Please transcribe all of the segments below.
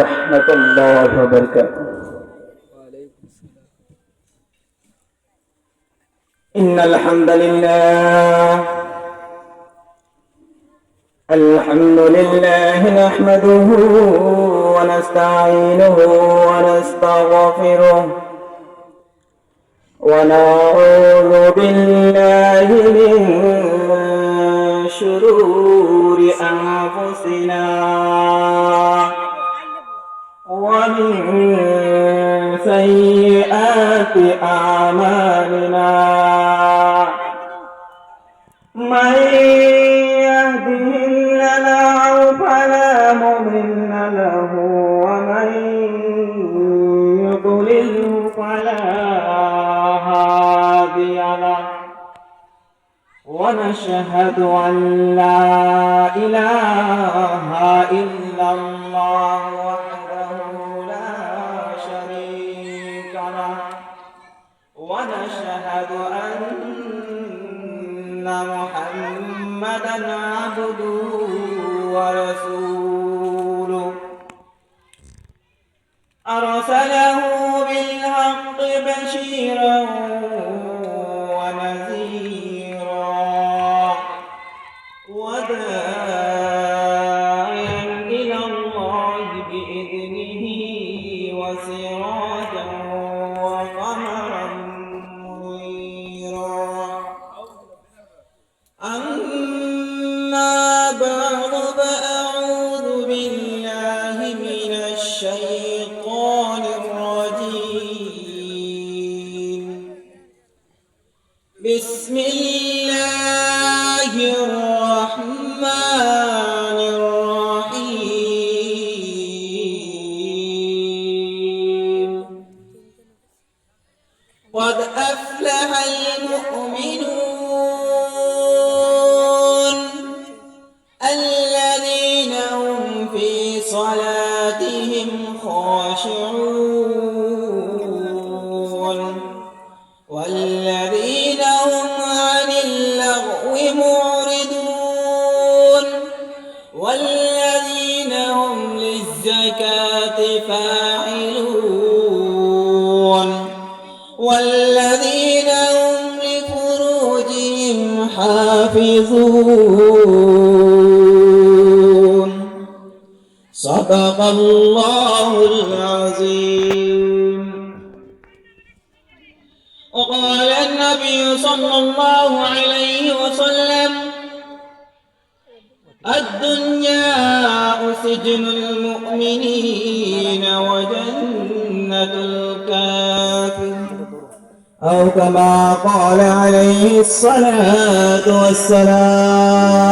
ورحمة الله وبركاته. إن الحمد لله الحمد لله نحمده ونستعينه ونستغفره ونعوذ بالله من شرور أنفسنا. سيئات أعمالنا. من يهده الله فلا مضل له ومن يضلله فلا هادي له. ونشهد أن لا إله إلا الله. له ونشهد أن محمدا عبده ورسوله. أرسله بالحق بشيرا حافظون صدق الله العظيم. وقال النبي صلى الله عليه وسلم الدنيا سجن المؤمنين وجنة الكافر أو كما قال عليه الصلاة والسلام.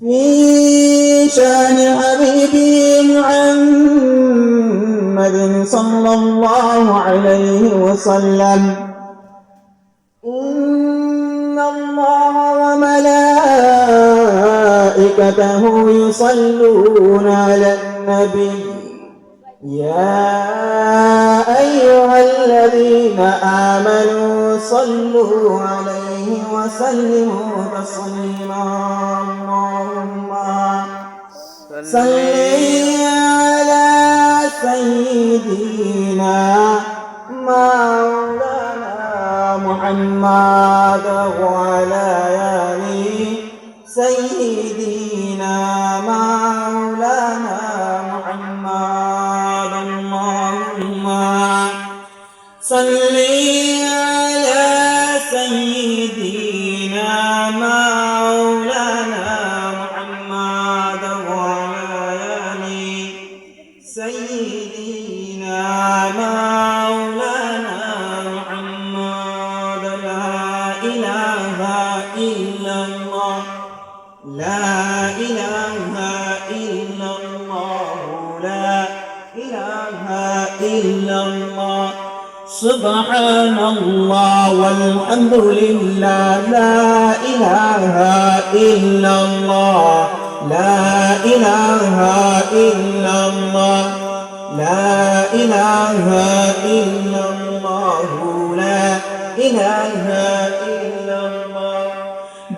في شأن حبيبي محمد صلى الله عليه وسلم. إن الله وملائكته يصلون على النبي. يا أيها الذين آمنوا صلوا عليه وسلموا تسليما. اللهم صل على سيدنا مولانا محمد وعلى الله لا إله إلا الله لا إله إلا الله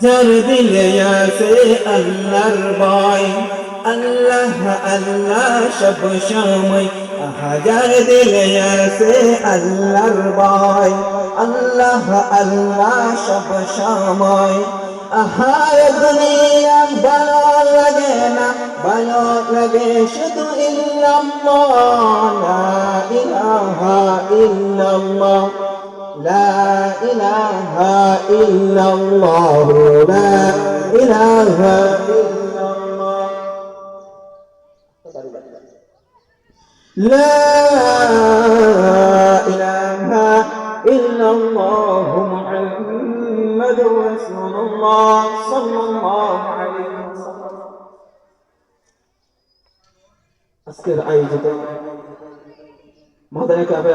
درب الياس الأربعين الله আল্লাহ সব সময় হাজার দিলে আছে আল্লাহর ভয় আল্লাহ আল্লাহ সব সময় আহায় দুনিয়া ভালো লাগে না ভালো লাগে শুধু ইল্লাল্লাহ। লা ইলাহা ইল্লাল্লাহ, লা ইলাহা ইল্লাল্লাহ, লা ইলাহা রাসূলুল্লাহ সাল্লাল্লাহু আলাইহি ওয়াসাল্লাম আজকের আয়োজিত মাদানী কাবে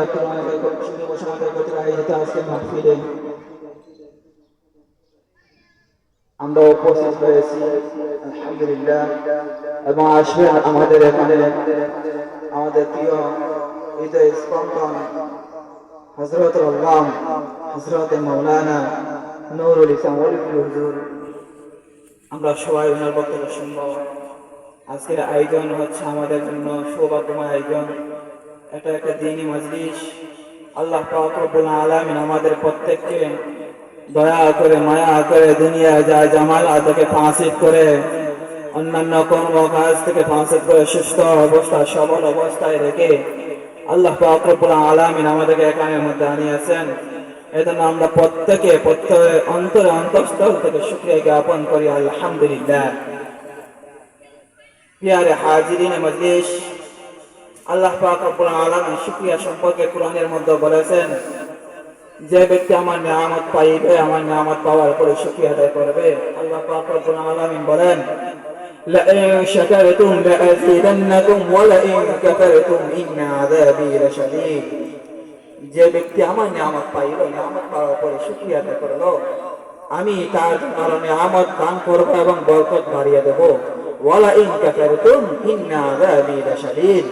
আয়োজিত আজকের মাহফিলে আমরা উপস্থিত হয়েছি, আলহামদুলিল্লাহ। এবং আসবে আমাদের এখানে আমাদের প্রিয় হৃদয় স্পন্দন হজরত আল্লাহ হজরত মৌলানা নুরুল ইসলাম হুজুর। আমরা সবাই ওনার বক্তব্য শুনব। আজকের আয়োজন হচ্ছে আমাদের জন্য সৌভাগ্যময় আয়োজন। এটা একটা দিনই মজলিস। আল্লাহ রব্বুল আলামিন আমাদের প্রত্যেককে দয়া করে, মায়া করে দুনিয়া যা জামাল আদকে ফাঁসিদ করে, অন্যান্য কর্ম কাজ থেকে ফাঁসিদ করে সুস্থ অবস্থা, সবল অবস্থায় রেখে আল্লাহ রব্বুল আলামিন আমাদেরকে এখানের মধ্যে আনিয়েছেন। এজন্য আমরা প্রত্যেকে প্রত্যেকে অন্তরে অন্তঃস্থল থেকে শুক্রিয়া জ্ঞাপন করি আলহামদুলিল্লাহ পিয়ারে হাজিরিনে মজলিস আল্লাহ পাক রব্বুল আলামিন শুকরিয়া সম্পর্কে কোরআনের মধ্যে বলেছেন যে ব্যক্তি আমার নিয়ামত পাইবে আমার নিয়ামত পাওয়ার পরে শুকরিয়া আদায় করবে আল্লাহ পাক রব্বুল আলামিন বলেন لئن شكرتم لأزيدنكم ولئن كفرتم إن عذابي لشديد যে ব্যক্তি আমার নিয়ামত পাইল, নিয়ামত পাওয়ার পরে শুকরিয়া আদায় করল, আমি তার জন্য নিয়ামত দান করব এবং বরকত বাড়িয়ে দেব। ওয়ালা ইন কাফারতুম ইন্না আযাবি লাশাদীদ।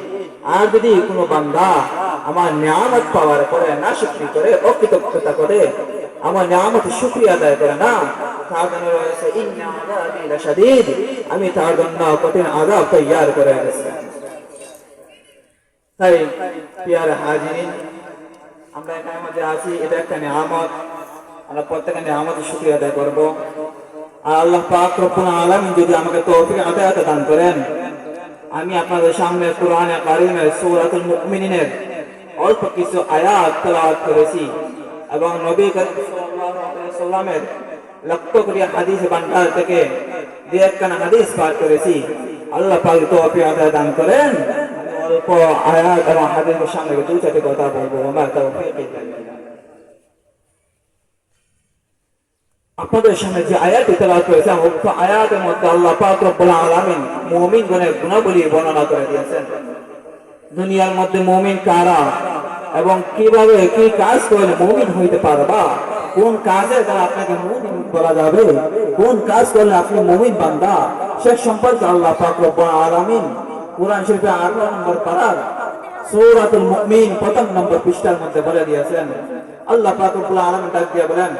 আর যদি কোনো বান্দা আমার নিয়ামত পাওয়ার পরে না শুকরি করে, অকৃতজ্ঞতা করে, আমার নিয়ামত শুকরিয়া আদায় করে না, তার জন্য রয়েছে ইন্না আযাবি লাশাদীদ। আমি তার জন্য কঠিন আযাব তৈয়ার করে রেখেছি তাই পিয়ার হাজিরিন আমরা এখানে মধ্যে আছি, এটা একটা নিয়ামত। আমরা প্রত্যেকে নিয়ামতের শুকরিয়া আদায় করব। আমাকে আদায় দান করেন, আমি আপনাদের সামনে কোরআনে কারিমের সূরাতুল অল্প কিছু আয়াত তেলাওয়াত করেছি এবং নবী সাল্লামের লক্ষ কোটি হাদিস ভান্ডার থেকে দু একখানা হাদিস পাঠ করেছি। আল্লাহ পাক তৌফিক আদায় দান করেন আপনাদের সামনে যে উক্ত আয়াতের মধ্যে আল্লাহ গুণাবলী বর্ণনা করে দিয়েছেন। দুনিয়ার মধ্যে মুমিন কারা এবং কীভাবে কি কাজ করলে মুমিন হইতে পারবা, কোন কাজের দ্বারা আপনাকে মুমিন বলা যাবে, কোন কাজ করলে আপনি মুমিন বান্দা, সে সম্পর্কে আল্লাহ পাক আলামিন কোরআন শরীফে 18 নম্বর পারার সূরাতুল মুমিন প্রথম নম্বর পৃষ্ঠার মধ্যে বলে দিয়েছেন আল্লাহ পাক রব্বুল আলামিন ডাক দিয়ে বলেন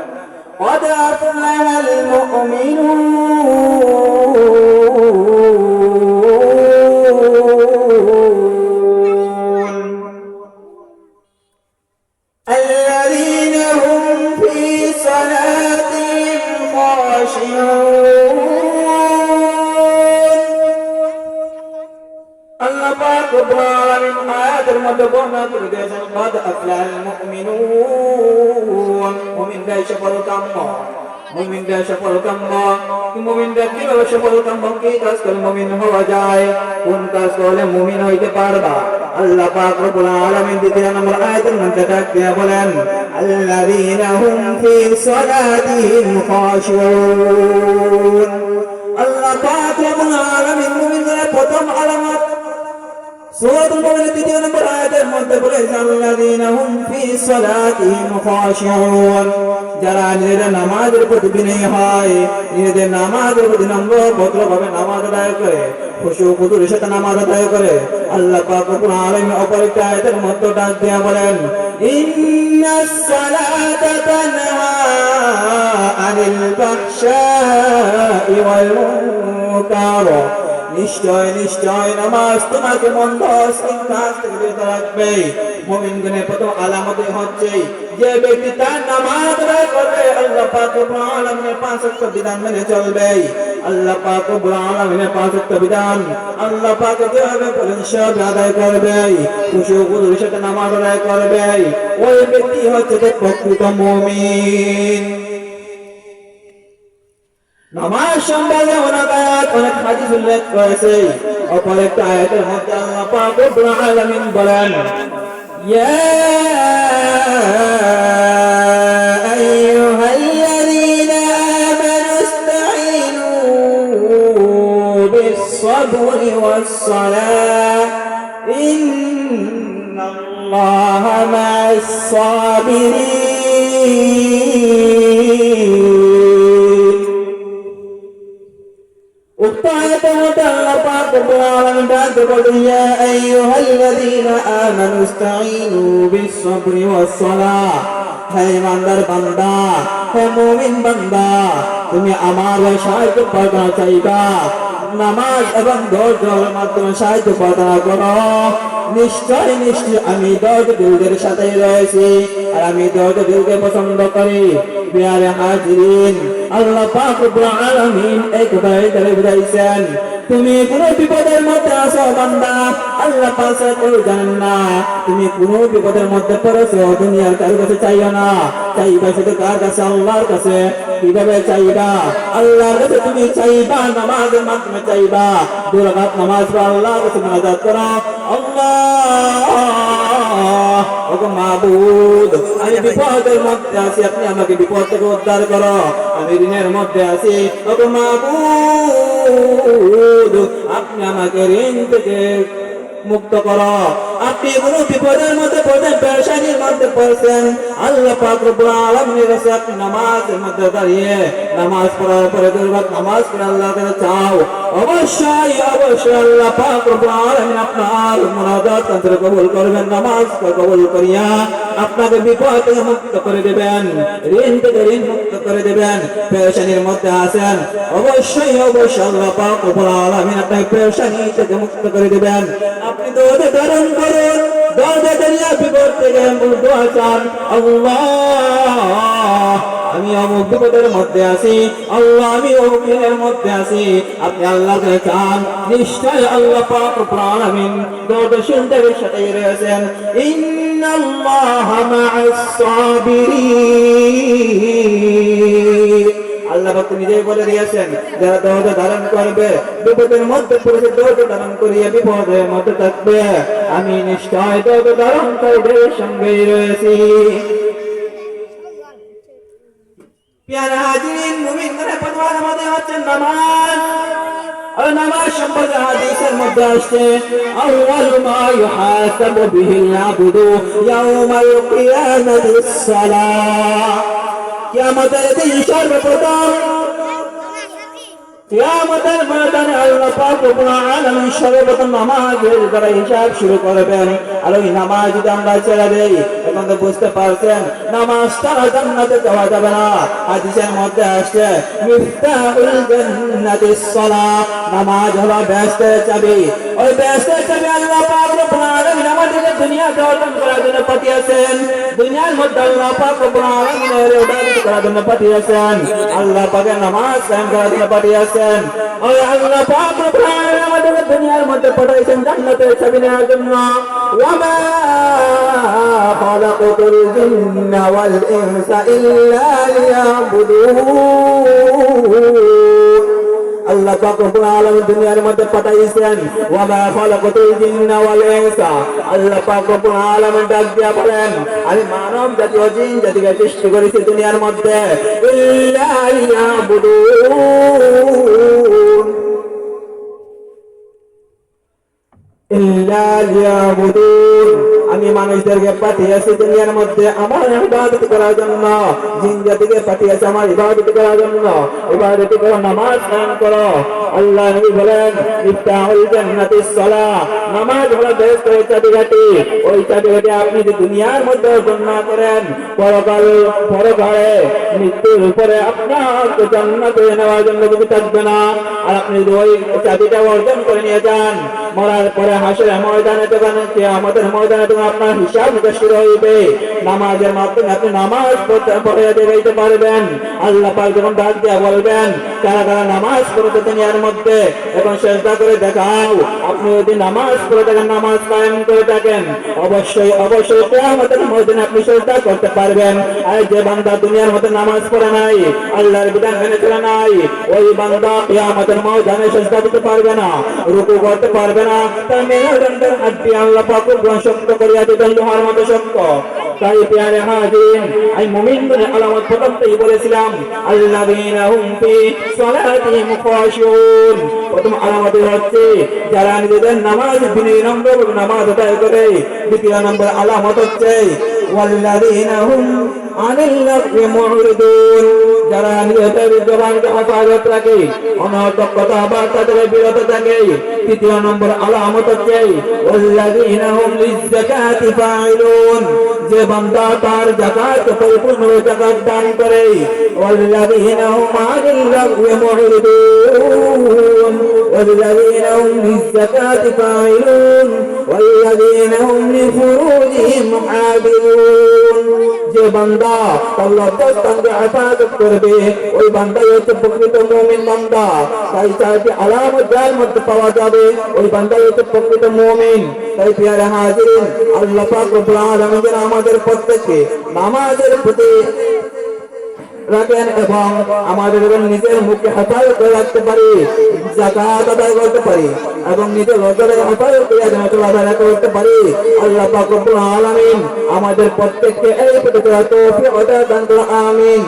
قد أفلح المؤمنون পাক কোরআন আয়াতের মধ্যে বর্ণনা করে দিয়েছেন কদ আফলাল মুমিনুন। মুমিনরা সফল কাম্য মুমিনরা সফল কাম্য মুমিনরা কীভাবে সফল কাম্য কি কাজ করে মুমিন হওয়া যায়? কোন কাজ করলে মুমিন হইতে পারবা? আল্লাহ পাক রব্বুল আলামিন দ্বিতীয় নম্বর আয়াতের মধ্যে ডাক দিয়ে বলেন, আল্লাযীনা হুম ফি সালাতিহিম খাশিউন। আল্লাহ পাক রব্বুল আলামিন মুমিনদের প্রথম আলামত সূরাতুল মুমিনের দ্বিতীয় নম্বর আয়াতের মধ্যে বলেছে আল্লাযীনা হুম ফি সালাতিহিম খাশিউন যারা নিজেদের নামাজের প্রতি বিনয়ী হয়, নিজেদের নামাজের প্রতি নম্র ভদ্রভাবে নামাজ আদায় করে, খুশু খুদুর সাথে নামাজ আদায় করে, আল্লাহ পাক রব্বুল আলামিন অপর ডাক দিয়া বলেন ইন্নাস নিশ্চয় নিশ্চয়, নামাজ তোমাকে মন্দ কাজ থেকে প্রথম আলামত হচ্ছে, যে ব্যক্তি তার নামাজ আদায় করবে, আল্লাহ পাক রব্বুল পাঁচ ওয়াক্ত বিধান মেনে চলবে। আল্লাহ পাক রব্বুল আলামিনের পাঁচ ওয়াক্ত বিধান আল্লাহ পাক যেভাবে বলেন আদায় করবে। খুশি ও সাথে নামাজ আদায় করবে। ওই ব্যক্তি হচ্ছে প্রকৃত মুমিন। নামাজ সম্পর্কে অনেক আয়াত, অনেক হাদিস উল্লেখ করেছে অপর একটা আয়াতের মধ্যে আল্লাহ পাক রব্বুল আলামিন বলেন, ইয়া আইয়ুহাল্লাযীনা আমানু ইসতাঈনু বিস-সাবরি ওয়াস-সালাহ বান্দা মুমিন বান্দা, তুমি আমার চাইবা। নামাজ এবং করো নিশ্চয় নিশ্চয় আমি দর্দ দিলদের সাথে রয়েছি, আর আমি দর্দ দিলকে পছন্দ করি। বিহারে হাজিরিন, আল্লাহ পাক তুমি কোন বিপদের মধ্যে আছো বান্দা আল্লাহ পাশে কেউ জানেন তুমি কোন বিপদের মধ্যে পড়েছো, দুনিয়ার কারও কাছে চাইও না। চাইবা শুধু কার কাছে? আল্লাহর কাছে। কীভাবে চাইবা? আল্লাহর কাছে তুমি চাইবা, নামাজের মাধ্যমে চাইবা। দুরাকাত নামাজ পড়ো, আল্লাহর কাছে মোনাজাত করো। আল্লাহ! ওগো মাবুদ, আমি বিপদের মধ্যে আছি, আপনি আমাকে বিপদ থেকে উদ্ধার করো। আমি ঋণের মধ্যে আছি। ওগো মাবুদ, আপনি আমাকে ঋণ থেকে মুক্ত করো। আপনি কোন বিপদের মধ্যে পড়ছেন পেরেশানির মধ্যে পড়ছেন। আল্লাহ পাক রব্বুল আলামিনের কাছে আপনি নামাজের মধ্যে দাঁড়িয়ে নামাজ পড়ার পরে দুর্ভাগ নামাজ পড়ে আল্লাহর কাছে চাও। অবশ্যই অবশ্যই আল্লাহ পাক রব্বুল আলামিন আপনার মুনাজাত কান্তরে কবুল করবেন, নামাজ কবুল করিয়া আপনাকে বিপদ থেকে মুক্ত করে দেবেন, ঋণ থেকে ঋণ মুক্ত করে দেবেন, পেরেশানির মধ্যে আছেন। অবশ্যই অবশ্যই আল্লাহ পাক রব্বুল আলামিন আপনাকে পেরেশানি থেকে মুক্ত করে দেবেন। আপনি তো ধারণ দৌড়ে দাঁড়িয়ে বিপদ থেকে দোয়া চান আল্লাহ আমি অমুক বিপদের মধ্যে আছি, আল্লাহ আমি অমুকের মধ্যে আছি। আপনি আল্লাহকে চান, নিশ্চয় আল্লাহ পাক রব্বুল আমিন দৌড়ে সুন্দরের সাথে রয়েছেন। ইন্নাল্লাহা মা'আস সাবিরিন। আল্লাহ নিজেই বলে দিয়েছেন, যারা দৌড় ধারণ করবে, বিপদের মধ্যে পড়েছে দৌড় ধারণ করিয়া বিপদের মধ্যে থাকবে। আমি নিশ্চয় দৌড় ধারণ করবে সঙ্গেই রয়েছি। পেয়ারা হাজিরিন, মুমিন করে পরিবার আমাদের হচ্ছে নামাজ। আর নামাজ সম্পর্কে হাদিসের মধ্যে আসছে আউয়ালু মা ইউহাসাবু বিহিল আবদু ইয়াউমাল কিয়ামাতিস সালাহ। কিয়ামতের দিন সর্বপ্রথম কিয়ামতের ময়দানে আল্লাহ পাক রব্বুল আলামিন সর্বপ্রথম নামাজের দ্বারা হিসাব শুরু করবেন। আর ওই নামাজ যদি আমরা ছেড়ে দেই, এখন তো বুঝতে পারছেন নামাজ ছাড়া জান্নাতে যাওয়া যাবে না। হাদিসের মধ্যে আসছে, মিফতাহুল জান্নাতিস সালাহ নামাজ হলো ব্যস্তের চাবি। ওই ব্যস্তের চাবি আল্লাহ পাক রব্বুল আলামিন আমাদেরকে দুনিয়াতে অর্জন জন্য পাঠিয়েছেন। দুনিয়ার মধ্যে আল্লাহ পাক রব্বুল আলামিন এর ইবাদত করার জন্য পাঠিয়েছেন। আল্লাহ পাকের নামাজ কায়েম করার জন্য আল্লাহ পাক রব্বুল আলামিন দুনিয়ার মধ্যে পাঠাইছেন ওয়া মা খালাকাতুল জিন্না ওয়াল ইনসা। আল্লাহ পাক রব্বুল আলামিন ডাক দিয়া বলেন, আমি মানব জাতি ও জিন জাতিকে সৃষ্টি করেছি দুনিয়ার মধ্যে, ইল্লা লিয়াবুদুন। ইল্লা লিয়াবুদুন। আমি মানুষদেরকে পাঠিয়েছি দুনিয়ার মধ্যে আমার ইবাদত করার জন্য। জিন জাতিকে পাঠিয়েছি আমার ইবাদত করার জন্য। ইবাদত করো, নামাজ কায়েম করো। আল্লাহ নবী বলেন, ইফতাহুল জান্নাতিস সালাহ। নামাজ হলো বেহেশতের চাবিকাঠি। ওই চাবিকাঠি আপনি যদি দুনিয়ার মধ্যে না করেন, পরকাল, পরকালে, মৃত্যুর উপরে আপনাকে জান্নাতে নেওয়ার জন্য কিছু থাকবে না। আর আপনি যদি ওই চাবিটা অর্জন করে নিয়ে যান, মরার পরে হাসের ময়দানে যখন আমাদের ময়দানে আপনার হিসাব নিকাশ শুরু হইবে। নামাজের মাধ্যমে আপনি নামাজ পড়ে দেখাইতে পারবেন। আল্লাহ পাক যখন ডাক দিয়া বলবেন, কারা কারা নামাজ পড়তে দুনিয়ার মধ্যে, এবং চেষ্টা করে দেখাও, আপনি যদি নামাজ পড়ে থাকেন, নামাজ কায়েম করে থাকেন, অবশ্যই অবশ্যই আমাদের ময়দানে আপনি চেষ্টা করতে পারবেন। আর যে বান্দা দুনিয়ার মধ্যে নামাজ পড়ে নাই, আল্লাহর বিধান মেনে চলে নাই, ওই বান্দা আমাদের ময়দানে চেষ্টা দিতে পারবে না, রুকু করতে পারবে না। তার মেরুদণ্ডের হাড্ডি আল্লাহ পাক গ্রহণ শক্ত করিয়া দণ্ড হওয়ার মতো সত্য। তাই পেয়ারে হাজির আমি মুমিনদের আলামত প্রথমতেই বলেছিলাম, আল্লাযীনা হুম ফি সালাতিহিম খাশিউন। প্রথম আলামত হচ্ছে, যারা নিজেদের নামাজ বিনম্র নামাজ আদায় করে, দ্বিতীয় নম্বর আলামত হচ্ছে, ওয়াল্লাযীনা হুম যারা নিজেদের জবানকে হেফাজত রাখে অনর্থক কথাবার্তা থেকে বিরত থাকে। তৃতীয় নম্বর আলামত হচ্ছে ওয়াল্লাযীনা হুম লিযাকাতি ফাইলুন যে বান্দা তার যাকাত পরিপূর্ণভাবে যাকাত দান করে ওয়াল্লাযীনা হুম আনিল লাগwi মুরিদুন والذين هم للزكاة فاعلون والذين هم لفروجهم حافظون যে বান্দা তার লজ্জাস্থানকে হেফাজত করবে ওই বান্দাই হচ্ছে প্রকৃত মুমিন বান্দা তাই চারটি আলামত যার মধ্যে পাওয়া যাবে ওই বান্দাই হচ্ছে প্রকৃত মুমিন তাই পিয়ারে হাজিরিন আল্লাহ পাক রব্বুল আলামিন যেন আমাদের প্রত্যেককে নামাজের প্রতি রাখেন এবং আমাদের নিজের মুখকে হেফাজত রাখতে পারি জাকাত আদায় করতে পারি এবং নিজের রোজগারে হেফাজত করে করতে পারি। আল্লাহ পাক রব্বুল আলামিন আমাদের প্রত্যেককে এই প্রতি করার তৌফিক আদায় দান আমিন।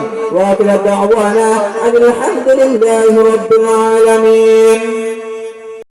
আলামিন।